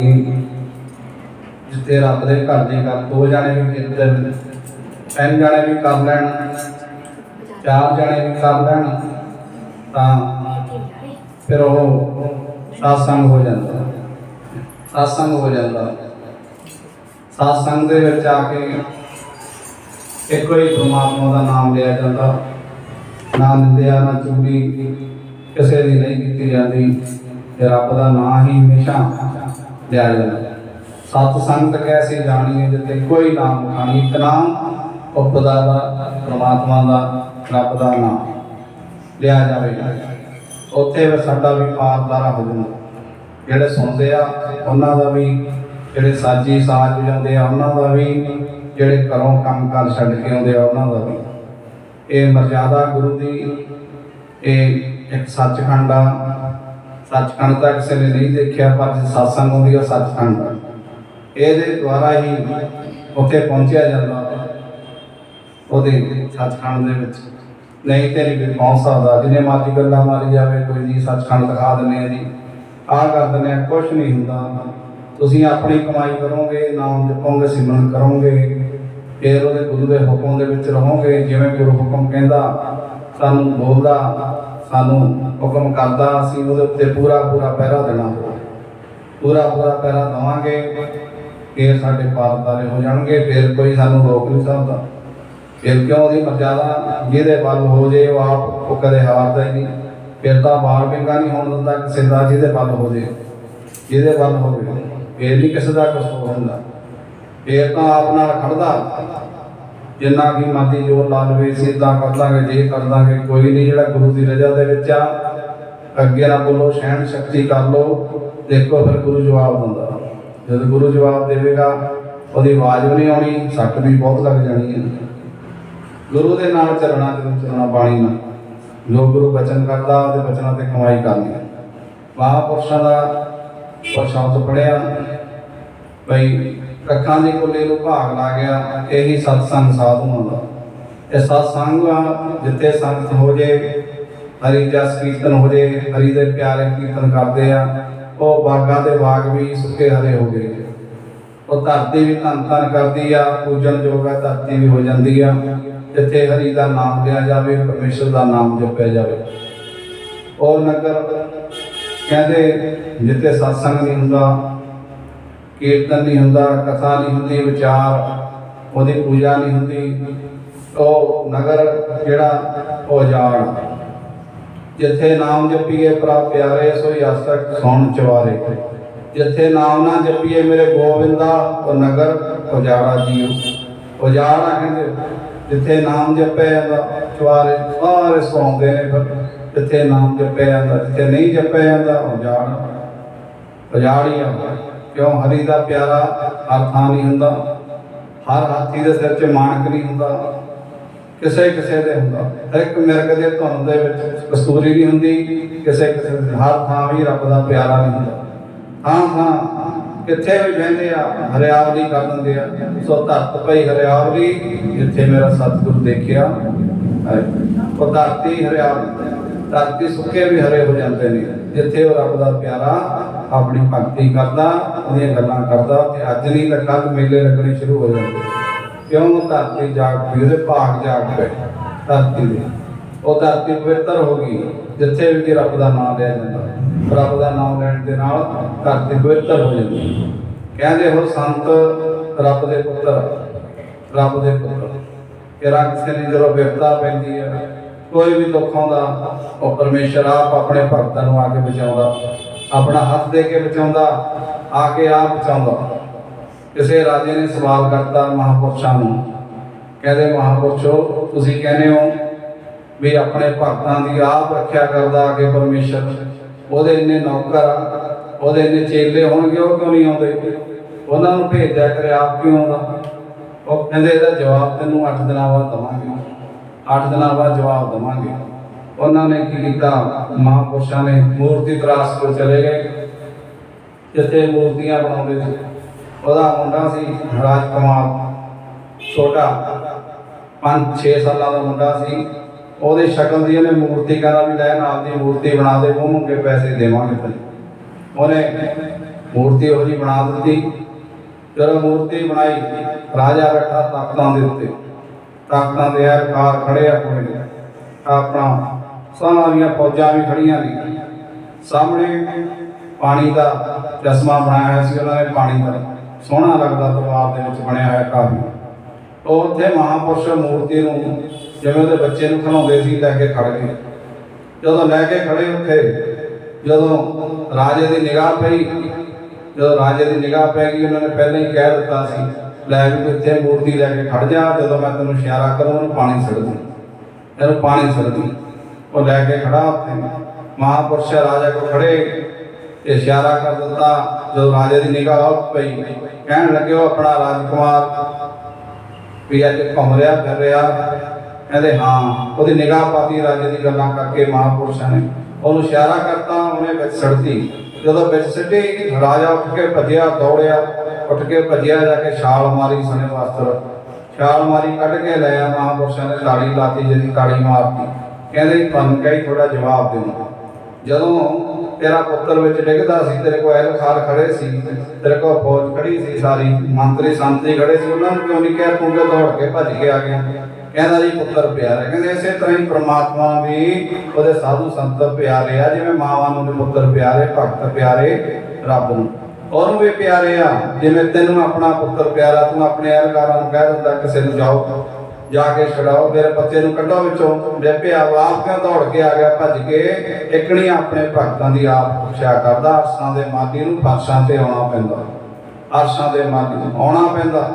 ਜਿੱਤੇ ਰੱਬ ਦੇ ਘਰ ਦੇ ਗੱਲ, ਦੋ ਜਾਣੇ ਵੀ ਕਿਤੇ ਤਿੰਨ ਜਾਣੇ ਵੀ ਕਰ ਲੈਣ, ਚਾਰ ਜਾਣੇ ਵੀ ਕਰ ਲੈਣ, ਤਾਂ ਫਿਰ ਉਹ ਸਾਸੰਗ ਹੋ ਜਾਂਦਾ। ਸਾਸੰਗ ਹੋ ਜਾਂਦਾ। ਸਾਸੰਗ ਦੇ ਵਿੱਚ ਆ ਕੇ ਇੱਕੋ ਹੀ ਪ੍ਰਮਾਤਮਾ ਦਾ ਨਾਮ ਲਿਆ ਜਾਂਦਾ। ਨਾ ਨਿੰਦਿਆ ਨਾ ਚੁਗਲੀ ਕਿਸੇ ਦੀ ਨਹੀਂ ਕੀਤੀ ਜਾਂਦੀ। ਰੱਬ ਦਾ ਨਾਮ ਹੀ ਹਮੇਸ਼ਾ ਲਿਆ ਜਾਂਦਾ ਸਤ ਸੰਗਤ ਕੈਸੀ ਜਾਣੀਏ ਜਿੱਤੇ ਕੋਈ ਨਾਮ ਖਾਣੀ, ਇੱਕ ਨਾਮ ਉਹ ਦਾ, ਪ੍ਰਮਾਤਮਾ ਦਾ, ਰੱਬ ਦਾ ਨਾਮ। ਲਿਆ ਜਾਵੇ। ਉੱਥੇ ਵੀ ਸਾਡਾ ਵੀ ਪਾਰਦਾਰਾ ਹੋ ਜਾਂਦਾ। ਜਿਹੜੇ ਸੁਣਦੇ ਆ, ਉਹਨਾਂ ਦਾ ਵੀ ਜਿਹੜੇ ਸਾਜੀ ਸਾਜ ਵਜਾਉਂਦੇ ਆ, ਉਹਨਾਂ ਦਾ ਵੀ ਜਿਹੜੇ ਘਰੋਂ ਕੰਮ ਕਰ ਛੱਡ ਕੇ ਆਉਂਦੇ ਆ, ਉਹਨਾਂ ਦਾ ਵੀ। ਇਹ ਮਰਜ਼ਾਦਾ ਗੁਰੂ ਦੀ ਇਹ ਇੱਕ ਸੱਚਖੰਡ ਆ। ਸੱਚਖੰਡ ਤਾਂ ਕਿਸੇ ਨੇ ਨਹੀਂ ਦੇਖਿਆ, ਪਰ ਜੇ satsang ਹੁੰਦੀ ਆ, ਸੱਚਖੰਡ ਇਹਦੇ ਦੁਆਰਾ ਹੀ ਉੱਥੇ ਪਹੁੰਚਿਆ ਜਾਂਦਾ ਉਹਦੇ ਸੱਚਖੰਡ ਦੇ ਵਿੱਚ। ਨਹੀਂ ਤੇ ਨਹੀਂ ਪਹੁੰਚ ਸਕਦਾ। ਜਿਹਨੇ ਮਰਜ਼ੀ ਗੱਲਾਂ ਮਾਰੀ ਜਾਵੇ, ਕੋਈ ਨਹੀਂ ਸੱਚਖੰਡ ਦਿਖਾ ਦਿੰਦੇ ਆ ਜੀ। ਆਹ ਕਰ ਦਿੰਦੇ ਆ ਕੁਝ ਨਹੀਂ ਹੁੰਦਾ। ਤੁਸੀਂ ਆਪਣੀ ਕਮਾਈ ਕਰੋਗੇ, ਨਾਮ ਜਪੋਗੇ, ਸਿਮਰਨ ਕਰੋਗੇ, ਫਿਰ ਉਹਦੇ ਗੁਰੂ ਦੇ ਹੁਕਮ ਦੇ ਵਿੱਚ ਰਹੋਗੇ। ਜਿਵੇਂ ਗੁਰੂ ਹੁਕਮ ਕਹਿੰਦਾ, ਸਾਨੂੰ ਬੋਲਦਾ ਸਾਨੂੰ ਹੁਕਮ ਕਰਦਾ ਅਸੀਂ ਉਹਦੇ ਉੱਤੇ ਪੂਰਾ ਪੂਰਾ ਪਹਿਰਾ ਦੇਣਾ। ਪੂਰਾ ਪੂਰਾ ਪਹਿਰਾ ਦਵਾਂਗੇ, ਫਿਰ ਸਾਡੇ ਪਾਰਦਾਰੇ ਹੋ ਜਾਣਗੇ, ਫਿਰ ਕੋਈ ਸਾਨੂੰ ਰੋਕ ਨਹੀਂ ਸਕਦਾ। ਫਿਰ ਕਿਉਂ ਉਹਦੀ ਮਰਜ਼ਾਦਾ ਜਿਹਦੇ ਵੱਲ ਹੋ ਜੇ ਉਹ ਆਪ, ਉਹ ਕਦੇ ਹਾਰਦਾ ਹੀ ਨਹੀਂ। ਫਿਰ ਤਾਂ ਬਾਲ ਵਿੰਗਾ ਨਹੀਂ ਹੋਣ ਦਿੰਦਾ ਕਿਸੇ ਦਾ ਜਿਹਦੇ ਵੱਲ ਹੋ ਜੇ। ਜਿਹਦੇ ਵੱਲ ਹੋਵੇ, ਫਿਰ ਨਹੀਂ ਕਿਸੇ ਦਾ ਕੁਝ ਹੁੰਦਾ। ਫਿਰ ਤਾਂ ਆਪ ਨਾਲ ਖੜਦਾ ਜਿੰਨਾ ਕੀ ਮਰਜ਼ੀ ਜੋ ਲਾ ਲਵੇ, ਸਿੱਧਾ ਕਰ ਦਾਂਗੇ ਜੇ ਕਰ ਦਾਂਗੇ ਕੋਈ ਨਹੀਂ, ਜਿਹੜਾ ਗੁਰੂ ਦੀ ਰਜ਼ਾ ਦੇ ਵਿੱਚ ਆ, ਅੱਗੇ ਨਾ ਬੋਲੋ ਸਹਿਣ ਸ਼ਕਤੀ ਕਰ ਲੋ ਦੇਖੋ ਫਿਰ ਗੁਰੂ ਜਵਾਬ ਦਿੰਦਾ। ਜਦ ਗੁਰੂ ਜਵਾਬ ਦੇਵੇਗਾ, ਉਹਦੀ ਆਵਾਜ਼ ਵੀ ਨਹੀਂ ਆਉਣੀ, ਸੱਟ ਵੀ ਬਹੁਤ ਲੱਗ ਜਾਣੀ ਹੈ। ਗੁਰੂ ਦੇ ਨਾਲ ਚੱਲਣਾ, ਜਦੋਂ ਚੱਲਣਾ ਬਾਣੀ ਨਾਲ। ਜੋ ਗੁਰੂ ਬਚਨ ਕਰਦਾ, ਉਹਦੇ ਬਚਨਾਂ ਤੇ ਕਮਾਈ ਕਰਨੀ ਹੈ। ਮਹਾਂਪੁਰਸ਼ਾਂ ਦਾ ਉਹ ਸ਼ਬਦ ਪੜਿਆ ਭਈ ਅੱਖਾਂ ਦੀ ਕੋਲੇ ਨੂੰ ਭਾਗ ਲਾ ਗਿਆ, ਇਹੀ ਸਤਸੰਗ ਸਾਧੂਆਂ ਦਾ। ਇਹ ਸਤਸੰਗ ਜਿੱਥੇ ਸੰਗਤ ਹੋ ਜੇ, ਹਰੀ ਜਸ ਕੀਰਤਨ ਹੋ ਜੇ, ਹਰੀ ਦੇ ਪਿਆਰੇ ਕੀਰਤਨ ਕਰਦੇ ਆ, ਉਹ ਬਾਗਾਂ ਦੇ ਬਾਗ ਵੀ ਸੁੱਕੇ ਹਰੇ ਹੋ ਗਏ। ਉਹ ਧਰਤੀ ਵੀ ਧੰਨ ਧੰਨ ਕਰਦੀ ਆ, ਪੂਜਨ ਯੋਗ ਆ, ਧਰਤੀ ਵੀ ਹੋ ਜਾਂਦੀ ਆ। ਜਿੱਥੇ ਹਰੀ ਦਾ ਨਾਮ ਲਿਆ ਜਾਵੇ, ਪਰਮੇਸ਼ਰ ਦਾ ਨਾਮ ਜਪਿਆ ਜਾਵੇ। ਉਹ ਨਗਰ ਕਹਿੰਦੇ, ਜਿੱਥੇ ਸਤਸੰਗ ਨਹੀਂ ਹੁੰਦਾ ਕੀਰਤਨ ਨਹੀਂ ਹੁੰਦਾ, ਕਥਾ ਨਹੀਂ ਹੁੰਦੀ, ਵਿਚਾਰ ਉਹਦੀ ਪੂਜਾ ਨਹੀਂ ਹੁੰਦੀ। ਉਹ ਨਗਰ ਜਿਹੜਾ, ਉਹ ਜਾਣ। ਜਿੱਥੇ ਨਾਮ ਜਪੀਏ ਪ੍ਰਭ ਪਿਆਰੇ, ਸੋਈ ਅਸਤਕ ਸੌਣ ਚਵਾਰੇ ਜਿੱਥੇ ਨਾਮ ਨਾ ਜਪੀਏ ਮੇਰੇ ਗੋਬਿੰਦਾ, ਉਹ ਨਗਰ ਉਜਾੜਾ ਜੀਉ। ਉਜਾੜਾ ਕਹਿੰਦੇ, ਜਿੱਥੇ ਨਾਮ ਜਪਿਆ ਜਾਂਦਾ ਚਵਾਰੇ ਸਾਰੇ ਸੌਂਦੇ ਨੇ ਫਿਰ। ਜਿੱਥੇ ਨਾਮ ਜਪਿਆ ਜਾਂਦਾ, ਜਿੱਥੇ ਨਹੀਂ ਜਪਿਆ ਜਾਂਦਾ ਉਜਾੜ ਉਜਾੜੀ ਕਿਉਂ ਹਰੀ ਦਾ ਪਿਆਰਾ ਹਰ ਨਹੀਂ ਹੁੰਦਾ? ਹਰ ਹਾਥੀ ਦੇ ਸਿਰ 'ਚ ਮਾਣਕ ਨਹੀਂ ਹੁੰਦਾ। ਕਿਸੇ ਕਿਸੇ ਦੇ ਹੁੰਦਾ। ਹਰ ਇੱਕ ਮਿਰਗ ਦੇ ਧੁੰਨ ਦੇ ਵਿੱਚ ਕਸਤੂਰੀ ਨਹੀਂ ਹੁੰਦੀ, ਕਿਸੇ ਕਿਸੇ ਦੇ ਹਰ ਥਾਂ ਵੀ ਰੱਬ ਦਾ ਪਿਆਰਾ ਨਹੀਂ ਹੁੰਦਾ। ਥਾਂ ਥਾਂ ਕਿੱਥੇ ਵੀ ਬਹਿੰਦੇ ਆ ਹਰਿਆਵਲੀ ਕਰ ਦਿੰਦੇ ਆ। ਸੋ ਧਰਤ ਪਈ ਹਰਿਆਵਲੀ ਜਿੱਥੇ ਮੇਰਾ ਸਤਿਗੁਰ ਦੇਖਿਆ। ਉਹ ਧਰਤੀ ਹਰਿਆਵਲੀ ਧਰਤੀ ਸੁੱਕੇ ਵੀ ਹਰੇ ਹੋ ਜਾਂਦੇ ਨੇ, ਜਿੱਥੇ ਉਹ ਰੱਬ ਦਾ ਪਿਆਰਾ ਆਪਣੀ ਭਗਤੀ ਕਰਦਾ, ਉਹਦੀਆਂ ਗੱਲਾਂ ਕਰਦਾ ਤੇ ਅੱਜ ਨਹੀਂ ਤਾਂ ਕੱਲ ਮੇਲੇ ਲੱਗਣੇ ਸ਼ੁਰੂ ਹੋ ਜਾਂਦੇ। ਕਿਉਂ? ਧਰਤੀ ਜਾਗ ਪਈ, ਉਹਦੇ ਭਾਗ ਜਾਗ ਪਏ। ਧਰਤੀ ਦੇ। ਉਹ ਧਰਤੀ ਪਵਿੱਤਰ ਹੋ ਗਈ, ਜਿੱਥੇ ਵੀ ਰੱਬ ਦਾ ਨਾਮ ਲਿਆ ਜਾਂਦਾ। ਰੱਬ ਦਾ ਨਾਮ ਲੈਣ ਦੇ ਨਾਲ ਧਰਤੀ ਪਵਿੱਤਰ ਹੋ ਜਾਂਦੀ। ਕਹਿੰਦੇ ਹੋ ਸੰਤ, ਰੱਬ ਦੇ ਪੁੱਤਰ, ਰੱਬ ਦੇ ਪੁੱਤਰ। ਤੇਰਾ ਕਿਸੇ ਨੇ ਜਦੋਂ ਵਿਪਤਾ ਪੈਂਦੀ ਹੈ, ਕੋਈ ਵੀ ਦੁੱਖ ਆਉਂਦਾ, ਉਹ ਪਰਮੇਸ਼ਰ ਆਪ ਆਪਣੇ ਭਗਤਾਂ ਨੂੰ ਆ ਕੇ ਬਚਾਉਂਦਾ। ਆਪਣਾ ਹੱਥ ਦੇ ਕੇ ਬਚਾਉਂਦਾ, ਆ ਕੇ ਆਪ ਬਚਾਉਂਦਾ। ਕਿਸੇ ਰਾਜੇ ਨੇ ਸਵਾਲ ਕਰਤਾ ਮਹਾਪੁਰਸ਼ਾਂ ਨੂੰ, ਕਹਿੰਦੇ ਮਹਾਪੁਰਸ਼ੋ, ਤੁਸੀਂ ਕਹਿੰਦੇ ਹੋ ਵੀ ਆਪਣੇ ਭਗਤਾਂ ਦੀ ਆਪ ਰੱਖਿਆ ਕਰਦਾ ਆ ਕੇ ਪਰਮੇਸ਼ਰ। ਉਹਦੇ ਇੰਨੇ ਨੌਕਰ ਉਹਦੇ ਇੰਨੇ ਚੇਲੇ ਹੋਣਗੇ, ਉਹ ਕਿਉਂ ਨਹੀਂ ਆਉਂਦੇ? ਉਹਨਾਂ ਨੂੰ ਭੇਜਿਆ ਕਰੇ ਆਪ ਕਿਉਂ ਆਉਂਦਾ? ਉਹ ਕਹਿੰਦੇ ਇਹਦਾ ਜਵਾਬ ਤੈਨੂੰ 8 ਦਿਨਾਂ ਬਾਅਦ ਦਵਾਂਗੇ। 8 ਦਿਨਾਂ ਬਾਅਦ ਜਵਾਬ ਦਵਾਂਗੇ। ਉਹਨਾਂ ਨੇ ਕੀ ਕੀਤਾ? ਮਹਾਪੁਰਸ਼ਾਂ ਨੇ ਮੂਰਤੀ ਤਰਾਸ ਕੋਲ ਚਲੇ ਗਏ। ਜਿੱਥੇ ਮੂਰਤੀਆਂ ਬਣਾਉਂਦੇ ਸੀ। ਉਹਦਾ ਮੁੰਡਾ ਸੀ ਰਾਜਕੁਮਾਰ। ਛੋਟਾ। 5-6 ਸਾਲਾਂ ਦਾ ਮੁੰਡਾ ਸੀ। ਉਹਦੇ ਸ਼ਕਲ ਦੀ ਉਹਨੇ ਮੂਰਤੀ ਕਹਿੰਦਾ ਵੀ ਲੈ ਨਾਲ ਦੀ ਮੂਰਤੀ ਬਣਾ ਦੇ, ਉਹ ਕੇ ਪੈਸੇ ਦੇਵਾਂਗੇ ਤੈਨੂੰ। ਉਹਨੇ ਮੂਰਤੀ ਉਹ ਜੀ ਬਣਾ ਦਿੱਤੀ। ਜਦੋਂ ਮੂਰਤੀ ਬਣਾਈ, ਰਾਜਾ ਬੈਠਾ ਤਖਤਾਂ ਦੇ ਉੱਤੇ। ਤਖਤਾਂ ਦੇ ਕਾਰ ਖੜੇ ਆ ਕੋਲੇ। ਆਪਣਾ ਸਾਰੀਆਂ ਫੌਜਾਂ ਵੀ ਖੜੀਆਂ ਨੇ। ਸਾਹਮਣੇ ਪਾਣੀ ਦਾ ਚਸ਼ਮਾ ਬਣਾਇਆ ਹੋਇਆ ਸੀ, ਉਹਨਾਂ ਨੇ ਪਾਣੀ ਦਾ ਸੋਹਣਾ ਲੱਗਦਾ ਦਰਬਾਰ ਦੇ ਵਿੱਚ ਬਣਿਆ ਹੋਇਆ ਕਾਫੀ। ਉਹ ਉੱਥੇ ਮਹਾਪੁਰਸ਼ ਮੂਰਤੀ ਨੂੰ ਜਿਵੇਂ ਉਹਦੇ ਬੱਚੇ ਨੂੰ ਖਿਲਾਉਂਦੇ ਸੀ, ਲੈ ਕੇ ਖੜ ਗਏ। ਜਦੋਂ ਲੈ ਕੇ ਖੜੇ ਉੱਥੇ, ਜਦੋਂ ਰਾਜੇ ਦੀ ਨਿਗਾਹ ਪਈ, ਜਦੋਂ ਰਾਜੇ ਦੀ ਨਿਗਾਹ ਪੈ ਗਈ, ਉਹਨਾਂ ਨੇ ਪਹਿਲਾਂ ਹੀ ਕਹਿ ਦਿੱਤਾ ਸੀ, ਲੈ ਵੀ ਇੱਥੇ ਮੂਰਤੀ ਲੈ ਕੇ ਖੜ ਜਾ, ਜਦੋਂ ਮੈਂ ਤੈਨੂੰ ਇਸ਼ਾਰਾ ਕਰਾਂ ਉਹਨੂੰ ਪਾਣੀ ਛੱਡ ਦੂੰ। ਇਹਨੂੰ ਪਾਣੀ ਛੱਡ ਦੂੰ। ਉਹ ਲੈ ਕੇ ਖੜਾ ਉੱਥੇ। ਮਹਾਪੁਰਸ਼ ਰਾਜਾ ਕੋ ਖੜੇ। ਤੇ ਇਸ਼ਾਰਾ ਕਰ ਦਿੱਤਾ। ਜਦੋਂ ਰਾਜੇ ਦੀ ਨਿਗਾਹ ਉੱਤੇ ਪਈ, ਕਹਿਣ ਲੱਗੇ ਉਹ ਆਪਣਾ ਰਾਜਕੁਮਾਰ ਵੀ ਅੱਜ ਘੁੰਮ ਰਿਹਾ, ਫਿਰ ਰਿਹਾ। ਕਹਿੰਦੇ, ਹਾਂ, ਉਹਦੀ ਨਿਗਾਹ ਪਾਤੀ ਰਾਜੇ ਦੀ ਗੱਲਾਂ ਕਰਕੇ ਮਹਾਪੁਰਸ਼ਾਂ ਨੇ। ਉਹਨੂੰ ਇਸ਼ਾਰਾ ਕਰਤਾ, ਉਹਨੇ ਵਿੱਚ ਸੜਤੀ। ਜਦੋਂ ਵਿੱਚ ਸਿੱਟੀ, ਰਾਜਾ ਉੱਠ ਕੇ ਭੱਜਿਆ, ਦੌੜਿਆ। ਉੱਠ ਕੇ ਭੱਜਿਆ ਜਾ ਕੇ ਛਾਲ ਮਾਰੀ ਸਣੇ ਵਸਤਰ ਛਾਲ ਮਾਰੀ ਕੱਢ ਕੇ ਲਿਆ ਮਹਾਪੁਰਸ਼ਾਂ ਨੇ ਤਾੜੀ ਲਾਤੀ, ਜਿਹਦੀ ਤਾੜੀ ਮਾਰਤੀ। ਕਹਿੰਦੇ ਤੁਹਾਨੂੰ ਕਹੀ ਥੋੜਾ ਜਵਾਬ ਦਿਓ ਜਦੋਂ ਤੇਰਾ ਪੁੱਤਰ ਵਿੱਚ ਡਿੱਗਦਾ ਸੀ, ਤੇਰੇ ਕੋਲ ਐਲ ਖੜੇ ਸੀ, ਤੇਰੇ ਕੋਲ ਫੌਜ ਖੜੀ ਸੀ, ਸਾਰੀ ਮੰਤਰੀ ਸੰਤਰੀ ਖੜੇ ਸੀ, ਉਹਨਾਂ ਨੂੰ ਕਿਉਂ ਨਹੀਂ ਕਿਹਾ, ਤੂੰ ਕਿ ਦੌੜ ਕੇ ਭੱਜ ਕੇ ਆ ਗਿਆ। ਕਹਿੰਦਾ ਜੀ, ਪੁੱਤਰ ਪਿਆਰੇ, ਕਹਿੰਦੇ ਇਸੇ ਤਰ੍ਹਾਂ ਹੀ ਪ੍ਰਮਾਤਮਾ ਵੀ ਉਹਦੇ ਸਾਧੂ ਸੰਤ ਪਿਆਰੇ ਆ, ਜਿਵੇਂ ਮਾਵਾਂ ਨੂੰ ਪੁੱਤਰ ਪਿਆਰੇ, ਭਗਤ ਪਿਆਰੇ, ਰੱਬ ਨੂੰ। ਉਹਨੂੰ ਵੀ ਪਿਆਰੇ ਆ, ਜਿਵੇਂ ਤੈਨੂੰ ਆਪਣਾ ਪੁੱਤਰ ਪਿਆਰਾ, ਤੂੰ ਆਪਣੇ ਅਹਲਕਾਰਾਂ ਨੂੰ ਕਹਿ ਦਿੰਦਾ, ਕਿਸੇ ਨੂੰ ਜਾਓ। ਜਾ ਕੇ ਛਡਾਓ, ਮੇਰੇ ਬੱਚੇ ਨੂੰ ਕੱਢੋ ਵਿੱਚੋਂ ਜੇ ਪਿਆ ਆਪ ਦੌੜ ਕੇ ਆ ਗਿਆ, ਭੱਜ ਕੇ ਇਕਣੀ ਆਪਣੇ ਭਗਤਾਂ ਦੀ ਆਪ ਪੁੱਛਿਆ ਕਰਦਾ, ਅਰਸ਼ਾਂ ਦੇ ਮਾਲੀ ਨੂੰ ਫਰਸ਼ਾਂ ਤੇ ਆਉਣਾ ਪੈਂਦਾ। ਅਰਸ਼ਾਂ ਦੇ ਮਾਲੀ ਨੂੰ ਆਉਣਾ ਪੈਂਦਾ।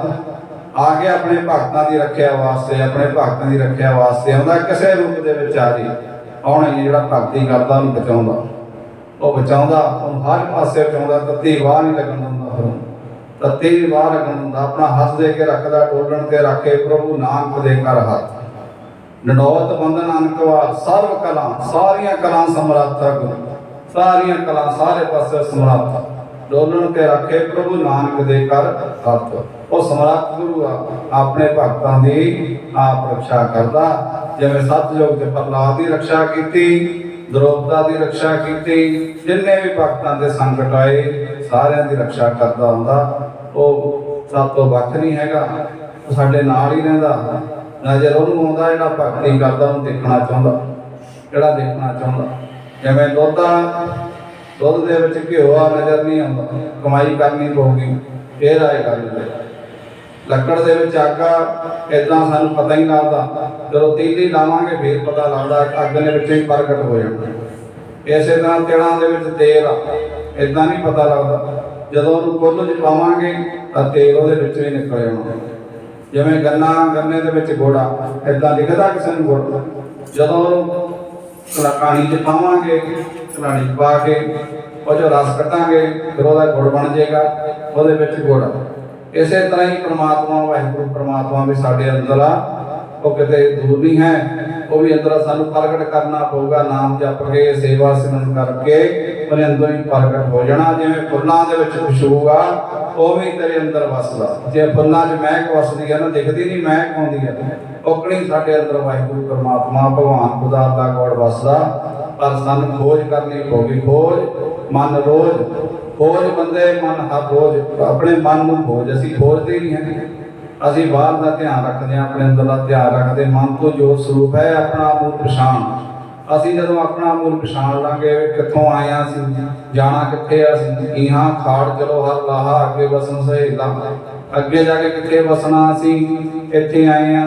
ਆ ਕੇ ਆਪਣੇ ਭਗਤਾਂ ਦੀ ਰੱਖਿਆ ਵਾਸਤੇ, ਆਪਣੇ ਭਗਤਾਂ ਦੀ ਰੱਖਿਆ ਵਾਸਤੇ ਆਉਂਦਾ, ਕਿਸੇ ਰੂਪ ਦੇ ਵਿੱਚ ਆ ਜੀ। ਆਉਣਾ ਹੀ ਜਿਹੜਾ ਭਗਤੀ ਕਰਦਾ, ਉਹਨੂੰ ਬਚਾਉਂਦਾ। ਉਹ ਬਚਾਉਂਦਾ, ਉਹਨੂੰ ਹਰ ਪਾਸੇ ਬਚਾਉਂਦਾ, ਤੱਤੀ ਵਾਹ ਨਹੀਂ ਲੱਗਣ ਦਿੰਦਾ। ਉਹਨੂੰ ਤੱਤੀ ਦੀ ਆਪਣਾ ਹੱਥ ਦੇ ਕੇ ਰੱਖਦਾ ਟੋਲਣ ਤੇ ਰੱਖੇ, ਪ੍ਰਭੂ ਨਾਨਕ ਦੇ ਕਰ ਹੱਥ। ਨਨੋਤ ਬੰਦਨ ਅਨਕਵਾ ਸਰਵ ਕਲਾ, ਸਾਰੀਆਂ ਕਲਾ ਸਮਰੱਥ ਸਾਰੀਆਂ ਕਲਾ ਸਾਰੇ ਪਾਸੇ ਸਮਰੱਥ। ਡੋਲਣ ਤੇ ਰੱਖੇ ਪ੍ਰਭੂ ਨਾਨਕ ਦੇ ਕਰ ਹੱਥ। ਉਹ ਸਮਰੱਥ ਗੁਰੂ ਆ, ਆਪਣੇ ਭਗਤਾਂ ਦੀ ਆਪ ਰੱਖਿਆ ਕਰਦਾ। ਜਿਵੇਂ ਸਤਜੋਗ ਤੇ ਪ੍ਰਹਲਾਦ ਦੀ ਰੱਖਿਆ ਕੀਤੀ ਦ੍ਰੋਪਦਾ ਦੀ ਰੱਖਿਆ ਕੀਤੀ, ਜਿੰਨੇ ਵੀ ਭਗਤਾਂ ਦੇ ਸੰਕਟ ਆਏ, ਸਾਰਿਆਂ ਦੀ ਰੱਖਿਆ ਕਰਦਾ ਹੁੰਦਾ। ਉਹ ਸਭ ਤੋਂ ਵੱਖ ਨਹੀਂ ਹੈਗਾ। ਉਹ ਸਾਡੇ ਨਾਲ ਹੀ ਰਹਿੰਦਾ। ਨਜ਼ਰ ਉਹਨੂੰ ਆਉਂਦਾ, ਜਿਹੜਾ ਭਗਤੀ ਕਰਦਾ, ਉਹਨੂੰ ਦੇਖਣਾ ਚਾਹੁੰਦਾ। ਜਿਹੜਾ ਦੇਖਣਾ ਚਾਹੁੰਦਾ। ਜਿਵੇਂ ਦੁੱਧ ਦੁੱਧ ਦੇ ਵਿੱਚ ਘਿਓ ਆ ਨਜ਼ਰ ਨਹੀਂ ਆਉਂਦਾ। ਕਮਾਈ ਕਰਨੀ ਪਊਗੀ, ਫੇਰ ਆਏਗਾ ਜੀ ਲੱਕੜ ਦੇ ਵਿੱਚ ਅੱਗ ਆ ਇਦਾਂ ਸਾਨੂੰ ਪਤਾ ਹੀ ਨਹੀਂ ਲੱਗਦਾ। ਜਦੋਂ ਤੀਲੀ ਲਾਵਾਂਗੇ, ਫੇਰ ਪਤਾ ਲੱਗਦਾ ਅੱਗ ਦੇ ਵਿੱਚ ਹੀ ਪ੍ਰਗਟ ਹੋ ਜਾਂਦਾ ਇਸੇ ਤਰ੍ਹਾਂ ਤਿਲਾਂ ਦੇ ਵਿੱਚ ਤੇਲ ਆ ਇਦਾਂ ਨਹੀਂ ਪਤਾ ਲੱਗਦਾ। ਜਦੋਂ ਉਹਨੂੰ ਕੁੱਲ 'ਚ ਪਾਵਾਂਗੇ, ਤਾਂ ਤੇਲ ਉਹਦੇ ਵਿੱਚ ਹੀ ਨਿਕਲ ਆਉਣਾ ਜਿਵੇਂ ਗੰਨਾ, ਗੰਨੇ ਦੇ ਵਿੱਚ ਗੋੜਾ ਇਦਾਂ ਦਿਖਦਾ ਕਿਸੇ ਨੂੰ ਗੁੜ? ਜਦੋਂ ਉਹਨੂੰ ਕਲਾਕਾਣੀ 'ਚ ਪਾਵਾਂਗੇ ਕਲਾਣੀ 'ਚ ਪਾ ਕੇ, ਉਹ ਜੋ ਰਸ ਕੱਢਾਂਗੇ, ਫਿਰ ਉਹਦਾ ਗੁੜ ਬਣ ਜਾਏਗਾ, ਉਹਦੇ ਵਿੱਚ ਗੁੜ ਇਸੇ ਤਰ੍ਹਾਂ ਹੀ ਪ੍ਰਮਾਤਮਾ, ਵਾਹਿਗੁਰੂ ਪ੍ਰਮਾਤਮਾ ਵੀ ਸਾਡੇ ਅੰਦਰ ਆ। ਉਹ ਕਿਤੇ ਦੂਰ ਨਹੀਂ ਹੈ, ਉਹ ਵੀ ਅੰਦਰ ਸਾਨੂੰ ਪ੍ਰਗਟ ਕਰਨਾ ਪਊਗਾ, ਨਾਮ ਜਪ ਕੇ, ਸੇਵਾ ਸਿਮਰਨ ਕਰਕੇ, ਉਹਨੇ ਅੰਦਰ ਹੀ ਪ੍ਰਗਟ ਹੋ ਜਾਣਾ। ਜਿਵੇਂ ਫੁੱਲਾਂ ਦੇ ਵਿੱਚ ਖੁਸ਼ਬੂ ਆ, ਉਹ ਵੀ ਤੇਰੇ ਅੰਦਰ ਵਸਦਾ। ਜੇ ਫੁੱਲਾਂ 'ਚ ਮਹਿਕ ਵਸਦੀ ਆ ਨਾ, ਦਿਖਦੀ ਨਹੀਂ, ਮਹਿਕ ਆਉਂਦੀ ਆ। ਉਕਣੀ ਸਾਡੇ ਅੰਦਰ ਵਾਹਿਗੁਰੂ, ਪ੍ਰਮਾਤਮਾ, ਭਗਵਾਨ, ਖੁਦਾ ਦਾ ਗੋੜ ਵਸਦਾ। ਪਰ ਸਾਨੂੰ ਖੋਜ ਕਰਨੀ ਪਊਗੀ, ਖੋਜ। ਮਨ ਰੋਜ਼ ਖੋਜ ਬੰਦੇ ਮਨ ਹਰ ਰੋਜ਼, ਆਪਣੇ ਮਨ ਨੂੰ ਖੋਜ, ਅਸੀਂ ਖੋਜਦੇ ਨਹੀਂ ਹੈਗੇ। ਅਸੀਂ ਬਾਹਰ ਦਾ ਧਿਆਨ ਰੱਖਦੇ ਹਾਂ, ਆਪਣੇ ਅੰਦਰ ਦਾ ਧਿਆਨ ਰੱਖਦੇ ਮਨ ਤੋਂ ਜੋ ਸਰੂਪ ਹੈ, ਆਪਣਾ ਮੂਲ ਪਛਾਣ। ਅਸੀਂ ਜਦੋਂ ਆਪਣਾ ਮੂਲ ਪਛਾਣ ਲਾਂਗੇ ਕਿੱਥੋਂ ਆਏ ਹਾਂ ਅਸੀਂ, ਜਾਣਾ ਕਿੱਥੇ ਆ ਅਸੀਂ ਇਹਾਂ ਖਾੜ ਚਲੋ, ਹਰ ਲਾਹਾ, ਅੱਗੇ ਵਸਣ ਸਹੇਲਾ। ਅੱਗੇ ਜਾ ਕੇ ਕਿੱਥੇ ਵਸਣਾ ਅਸੀਂ, ਇੱਥੇ ਆਏ ਆ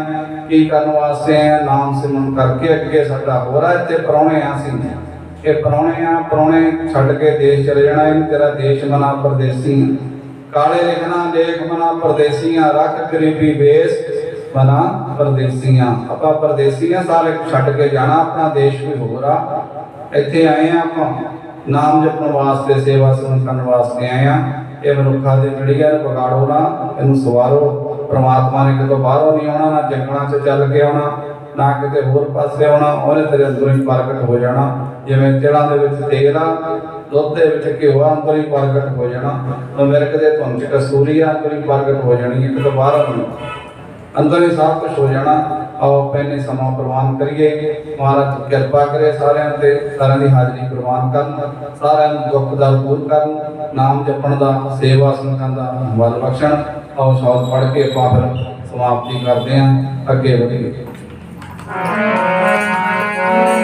ਕੀ ਕਰਨ ਵਾਸਤੇ ਆ ਨਾਮ ਸਿਮਰਨ ਕਰਕੇ ਅੱਗੇ ਸਾਡਾ ਹੋ ਰਿਹਾ ਇੱਥੇ ਪਰੌਣੇ ਆ ਅਸੀਂ। ਇਹ ਪਰੌਣੇ ਆ ਪਰੌਣੇ ਛੱਡ ਕੇ ਦੇਸ਼ ਚਲੇ ਜਾਣਾ ਇਹਨੂੰ ਤੇਰਾ ਦੇਸ਼ ਮਨਾ ਪਰਦੇਸੀ ਕਾਲੇ ਲਿਖਣਾ, ਲੇਖ ਮਨਾ ਪਰਦੇਸੀਆਂ ਰੱਖ ਗਰੀਬੀ ਵੇਸ ਮਨਾ ਪਰਦੇਸੀਆਂ ਆਪਾਂ ਪਰਦੇਸੀਆਂ ਸਾਰੇ ਛੱਡ ਕੇ ਜਾਣਾ, ਆਪਣਾ ਦੇਸ਼ ਵੀ ਹੋਰ ਆ। ਇੱਥੇ ਆਏ ਆ ਆਪਾਂ, ਨਾਮ ਜਪਣ ਵਾਸਤੇ, ਸੇਵਾ ਸੁਣ ਕਰਨ ਵਾਸਤੇ ਆਏ ਆ। ਇਹ ਮਨੁੱਖਾ ਦੇ ਮੜੀਆਂ ਨੂੰ ਵਿਗਾੜੋ ਨਾ, ਇਹਨੂੰ ਸਵਾਰੋ। ਪ੍ਰਮਾਤਮਾ ਨੇ ਕਿਤੋਂ ਬਾਹਰੋਂ ਨਹੀਂ ਆਉਣਾ, ਨਾ ਜੰਗਲਾਂ 'ਚ ਚੱਲ ਕੇ ਆਉਣਾ। ਨਾ ਕਿਤੇ ਹੋਰ ਪਾਸੇ ਆਉਣਾ, ਉਹਨੇ ਤੇਰੇ ਅੰਦਰੋਂ ਹੀ ਪ੍ਰਗਟ ਹੋ ਜਾਣਾ। ਜਿਵੇਂ ਤਿਲਾਂ ਦੇ ਵਿੱਚ ਤੇਲ ਆ, ਦੁੱਧ ਦੇ ਵਿੱਚ ਘਿਓ ਅੰਦਰ ਹੀ ਪ੍ਰਗਟ ਹੋ ਜਾਣਾ। ਉਹ ਮਿਰਕ ਦੇ ਧੁੰਨ ਚ ਕਸੂਰੀ ਅੰਦਰ ਹੀ ਪ੍ਰਗਟ ਹੋ ਜਾਣੀ ਹੈ ਕਿਤੋਂ ਬਾਹਰ ਨਹੀਂ ਅੰਦਰ ਹੀ ਸਭ ਕੁਝ ਹੋ ਜਾਣਾ। ਆਓ ਪਹਿਲੇ ਸਮਾਂ ਪ੍ਰਵਾਨ ਕਰੀਏ। ਮਹਾਰਾਜ ਕਿਰਪਾ ਕਰੇ ਸਾਰਿਆਂ ਤੇ, ਸਾਰਿਆਂ ਦੀ ਹਾਜ਼ਰੀ ਪ੍ਰਵਾਨ ਕਰਨ, ਸਾਰਿਆਂ ਨੂੰ ਦੁੱਖ ਦਾ ਦੂਰ ਕਰਨ, ਨਾਮ ਜਪਣ ਦਾ, ਸੇਵਾ ਸੰਗਤਾਂ ਦਾ ਵੱਲ ਬਖਸ਼ਣ। ਆਓ ਸ਼ਬਦ ਪੜ੍ਹ ਕੇ ਆਪਾਂ ਫਿਰ ਸਮਾਪਤੀ ਕਰਦੇ ਹਾਂ। ਅੱਗੇ ਵਧੀਏ। Thank you.